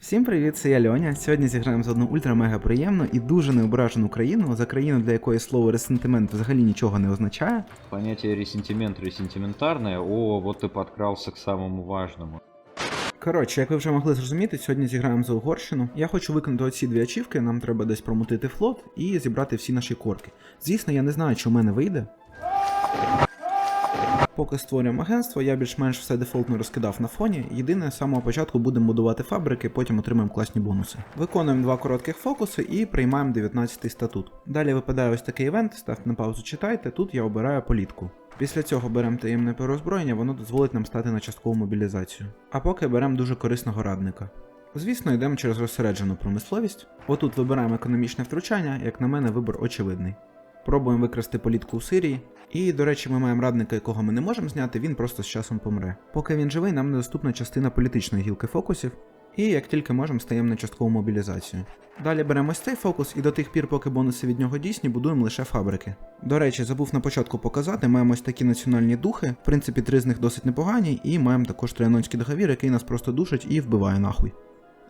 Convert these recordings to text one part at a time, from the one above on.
Всім привіт, це я Льоня. Сьогодні зіграємо за одну ультра-мега приємну і дуже неображену країну, за країну, для якої слово ресентимент взагалі нічого не означає. Понятие ресентимент, ресентиментарное. О, вот ты подкрался к самому важному. Коротше, як ви вже могли зрозуміти, сьогодні зіграємо за Угорщину. Я хочу виконати оці дві ачівки, нам треба десь промутити флот і зібрати всі наші корки. Звісно, я не знаю, чи в мене вийде. Поки створюємо агентство, я більш-менш все дефолтно розкидав на фоні. Єдине, з самого початку будемо будувати фабрики, потім отримаємо класні бонуси. Виконуємо два коротких фокуси і приймаємо 19 статут. Далі випадає ось такий івент, ставте на паузу, читайте. Тут я обираю політку. Після цього беремо таємне переозброєння, воно дозволить нам стати на часткову мобілізацію. А поки беремо дуже корисного радника. Звісно, йдемо через розсереджену промисловість. Отут вибираємо економічне втручання, як на мене, вибір очевидний. Пробуємо викрасти політку у Сирії. І, до речі, ми маємо радника, якого ми не можемо зняти, він просто з часом помре. Поки він живий, нам недоступна частина політичної гілки фокусів, і як тільки можемо, стаємо на часткову мобілізацію. Далі беремо цей фокус, і до тих пір, поки бонуси від нього дійсні, будуємо лише фабрики. До речі, забув на початку показати, маємо ось такі національні духи. В принципі, три з них досить непогані, і маємо також трианонський договір, який нас просто душить і вбиває нахуй.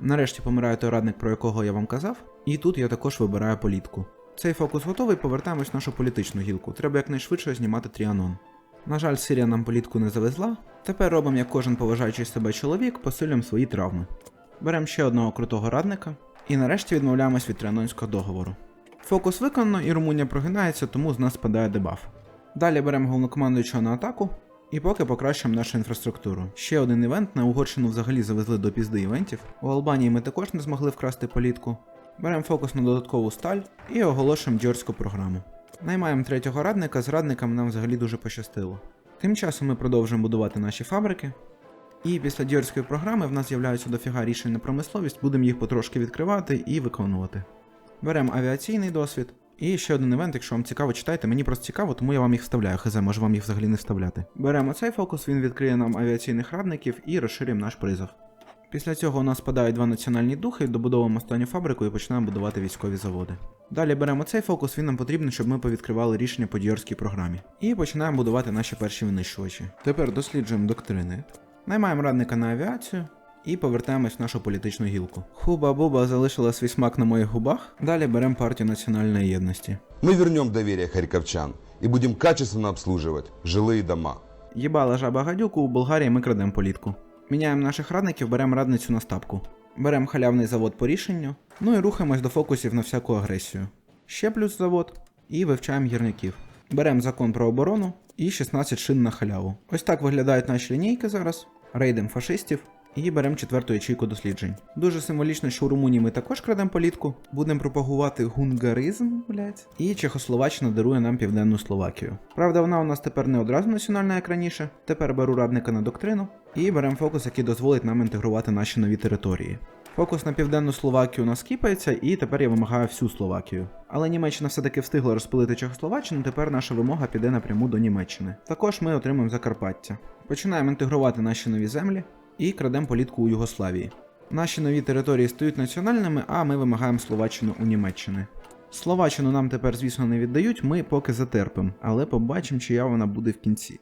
Нарешті помирає той радник, про якого я вам казав, і тут я також вибираю політку. Цей фокус готовий, повертаємось в нашу політичну гілку. Треба якнайшвидше знімати тріанон. На жаль, Сирія нам політку не завезла. Тепер робимо, як кожен поважаючий себе чоловік, посилюємо свої травми. Беремо ще одного крутого радника і нарешті відмовляємось від тріанонського договору. Фокус виконано і Румунія прогинається, тому з нас спадає дебаф. Далі беремо головнокомандуючого на атаку і поки покращимо нашу інфраструктуру. Ще один івент на Угорщину взагалі завезли до пізди івентів. У Албанії ми також не змогли вкрасти політку. Беремо фокус на додаткову сталь і оголошуємо дьорську програму. Наймаємо третього радника, з радником нам взагалі дуже пощастило. Тим часом ми продовжуємо будувати наші фабрики. І після дьорської програми в нас з'являються дофіга рішень на промисловість, будемо їх потрошки відкривати і виконувати. Беремо авіаційний досвід. І ще один івент, якщо вам цікаво, читайте. Мені просто цікаво, тому я вам їх вставляю. Хз, може вам їх взагалі не вставляти. Беремо цей фокус, він відкриє нам авіаційних радників і розширюємо наш призов. Після цього у нас спадають два національні духи, добудовуємо останню фабрику і починаємо будувати військові заводи. Далі беремо цей фокус, він нам потрібен, щоб ми повідкривали рішення по діорській програмі. І починаємо будувати наші перші винищувачі. Тепер досліджуємо доктрини, наймаємо радника на авіацію і повертаємось в нашу політичну гілку. Хуба-буба залишила свій смак на моїх губах. Далі беремо партію національної єдності. Мы вернем доверие харьковчан и будем качественно обслуживать жилые дома. Їбала жаба гадюку, у Болгарії ми крадемо політку. Міняємо наших радників, беремо радницю на стапку. Беремо халявний завод по рішенню, ну і рухаємось до фокусів на всяку агресію. Ще плюс завод і вивчаємо гірників. Беремо закон про оборону і 16 шин на халяву. Ось так виглядають наші лінійки зараз. Рейдем фашистів і беремо четверту ячейку досліджень. Дуже символічно, що у Румунії ми також крадемо політку, будемо пропагувати гунгаризм, блять. І Чехословаччина дарує нам південну Словакію. Правда, вона у нас тепер не одразу національна, як раніше. Тепер беру радника на доктрину і беремо фокус, який дозволить нам інтегрувати наші нові території. Фокус на південну Словакію у нас кіпається, і тепер я вимагаю всю Словакію. Але Німеччина все-таки встигла розпилити Чехословаччину, тепер наша вимога піде напряму до Німеччини. Також ми отримаємо Закарпаття. Починаємо інтегрувати наші нові землі і крадемо політку у Югославії. Наші нові території стають національними, а ми вимагаємо Словаччину у Німеччини. Словаччину нам тепер, звісно, не віддають, ми поки затерпимо, але побачимо, чия вона буде в кінці.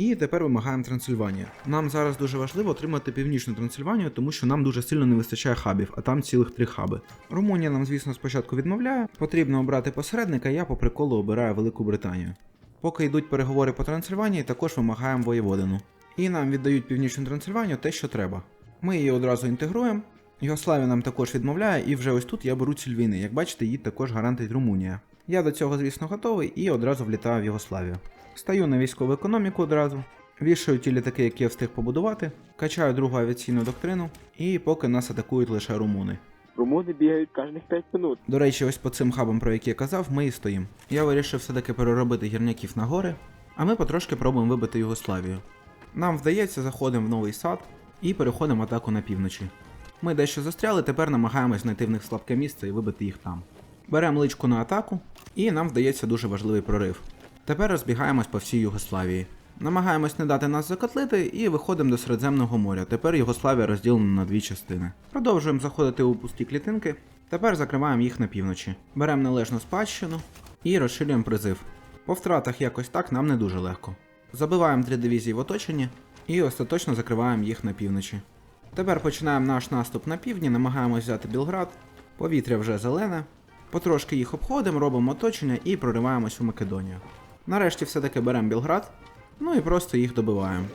І тепер вимагаємо Трансильванію. Нам зараз дуже важливо отримати північну Трансильванію, тому що нам дуже сильно не вистачає хабів, а там цілих три хаби. Румунія нам, звісно, спочатку відмовляє. Потрібно обрати посередника, я по приколу обираю Велику Британію. Поки йдуть переговори по Трансильванії, також вимагаємо воєводину. І нам віддають північну Трансильванію те, що треба. Ми її одразу інтегруємо. Югославія нам також відмовляє, і вже ось тут я беру ціль війни. Як бачите, її також гарантить Румунія. Я до цього, звісно, готовий і одразу влітаю в Югославію. Стаю на військову економіку одразу, вішаю ті літаки, які я встиг побудувати, качаю другу авіаційну доктрину, і поки нас атакують лише румуни. Румуни бігають кожних 5 минут. До речі, ось по цим хабам, про які я казав, ми і стоїмо. Я вирішив все-таки переробити гірняків на гори, а ми потрошки пробуємо вибити Югославію. Нам вдається, заходимо в новий сад і переходимо атаку на півночі. Ми дещо застряли, тепер намагаємось знайти в них слабке місце і вибити їх там. Беремо личку на атаку, і нам вдається дуже важливий прорив. Тепер розбігаємось по всій Югославії. Намагаємось не дати нас закотлити і виходимо до Середземного моря. Тепер Югославія розділена на дві частини. Продовжуємо заходити у пусті клітинки. Тепер закриваємо їх на півночі. Беремо належну спадщину і розширюємо призив. По втратах якось так нам не дуже легко. Забиваємо три дивізії в оточенні і остаточно закриваємо їх на півночі. Тепер починаємо наш наступ на півдні, намагаємось взяти Білград. Повітря вже зелене. Потрошки їх обходимо, робимо оточення і прориваємось у Македонію. Нарешті все-таки беремо Білград, ну і просто їх добиваємо.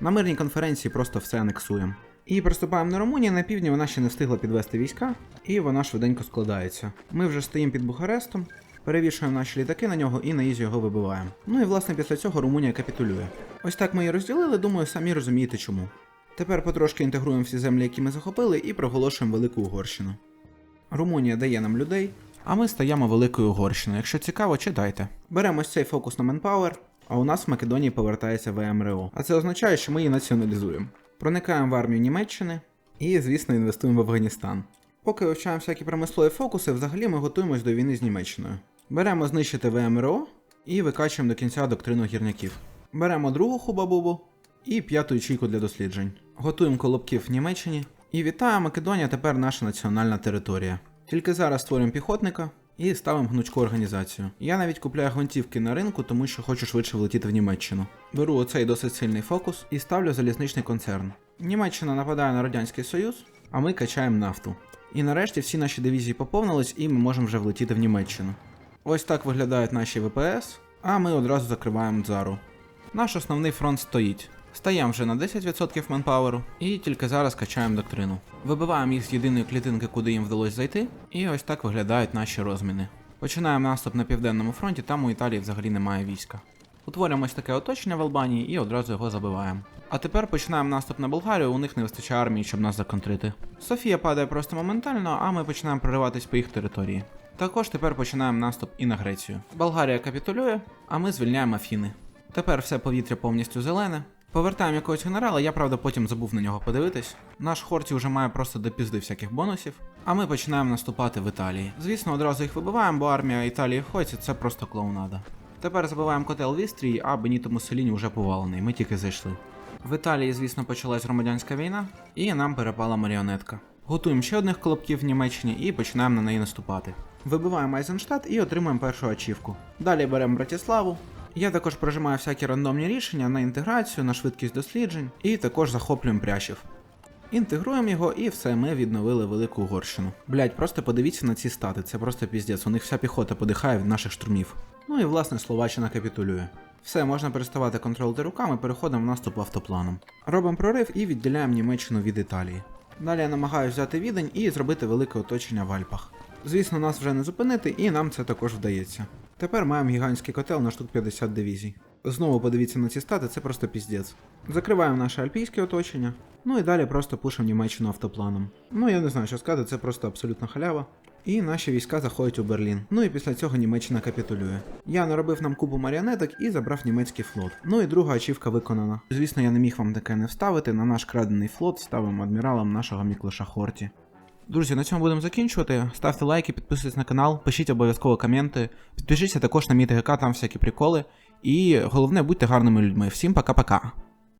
На мирній конференції просто все анексуємо. І приступаємо на Румунію, на півдні вона ще не встигла підвести війська, і вона швиденько складається. Ми вже стоїмо під Бухарестом, перевішуємо наші літаки на нього і на ізі його вибиваємо. Ну і власне після цього Румунія капітулює. Ось так ми її розділили, думаю, самі розумієте чому. Тепер потрошки інтегруємо всі землі, які ми захопили, і проголошуємо Велику Угорщину. Румунія дає нам людей, а ми стаємо Великою Угорщиною. Якщо цікаво, читайте. Беремо цей фокус на Manpower, а у нас в Македонії повертається ВМРО. А це означає, що ми її націоналізуємо. Проникаємо в армію Німеччини і, звісно, інвестуємо в Афганістан. Поки вивчаємо всякі промислові фокуси, взагалі ми готуємось до війни з Німеччиною. Беремо знищити ВМРО і викачуємо до кінця доктрину гірняків. Беремо другу хубабубу і п'яту ячейку для досліджень. Готуємо колобків в Німеччині. І вітаю, Македонія тепер наша національна територія. Тільки зараз створюємо піхотника і ставимо гнучку організацію. Я навіть купляю гвинтівки на ринку, тому що хочу швидше влетіти в Німеччину. Беру оцей досить сильний фокус і ставлю залізничний концерн. Німеччина нападає на Радянський Союз, а ми качаємо нафту. І нарешті всі наші дивізії поповнились, і ми можемо вже влетіти в Німеччину. Ось так виглядають наші ВПС, а ми одразу закриваємо Дзару. Наш основний фронт стоїть. Стаємо вже на 10% манпаверу і тільки зараз качаємо доктрину. Вибиваємо їх з єдиної клітинки, куди їм вдалося зайти, і ось так виглядають наші розміни. Починаємо наступ на південному фронті, там у Італії взагалі немає війська. Утворюємо ось таке оточення в Албанії і одразу його забиваємо. А тепер починаємо наступ на Болгарію, у них не вистачає армії, щоб нас законтрити. Софія падає просто моментально, а ми починаємо прориватись по їх території. Також тепер починаємо наступ і на Грецію. Болгарія капітулює, а ми звільняємо Афіни. Тепер все повітря повністю зелене. Повертаємо якогось генерала, я правда потім забув на нього подивитись. Наш Хорті вже має просто до пізди всяких бонусів, а ми починаємо наступати в Італії. Звісно, одразу їх вибиваємо, бо армія Італії в хоці це просто клоунада. Тепер забиваємо котел в Істрії, а Беніто Муссоліні вже повалений, ми тільки зайшли. В Італії, звісно, почалась громадянська війна, і нам перепала маріонетка. Готуємо ще одних колобків в Німеччині і починаємо на неї наступати. Вибиваємо Айзенштадт і отримуємо першу ачівку. Далі беремо Братіславу. Я також прожимаю всякі рандомні рішення на інтеграцію, на швидкість досліджень, і також захоплюємо прящів. Інтегруємо його і все, ми відновили Велику Угорщину. Блять, просто подивіться на ці стати, це просто піздець, у них вся піхота подихає від наших штурмів. Ну і власне Словаччина капітулює. Все, можна переставати контролити руками, переходимо в наступ автопланом. Робимо прорив і відділяємо Німеччину від Італії. Далі я намагаюся взяти відень і зробити велике оточення в Альпах. Звісно, нас вже не зупинити, і нам це також вдається. Тепер маємо гігантський котел на штук 50 дивізій. Знову подивіться на ці стати, це просто піздець. Закриваємо наше альпійське оточення, ну і далі просто пушимо Німеччину автопланом. Ну я не знаю, що сказати, це просто абсолютно халява. І наші війська заходять у Берлін. Ну і після цього Німеччина капітулює. Я наробив нам купу маріонеток і забрав німецький флот. Ну і друга ачівка виконана. Звісно, я не міг вам таке не вставити. На наш крадений флот ставимо адміралом нашого Міклиша Хорті. Друзі, на цьому будемо закінчувати. Ставте лайки, підписуйтесь на канал, пишіть обов'язково коменти. Підпишіться також на мій ТГК, там всякі приколи. І головне, будьте гарними людьми. Всім пока-пока.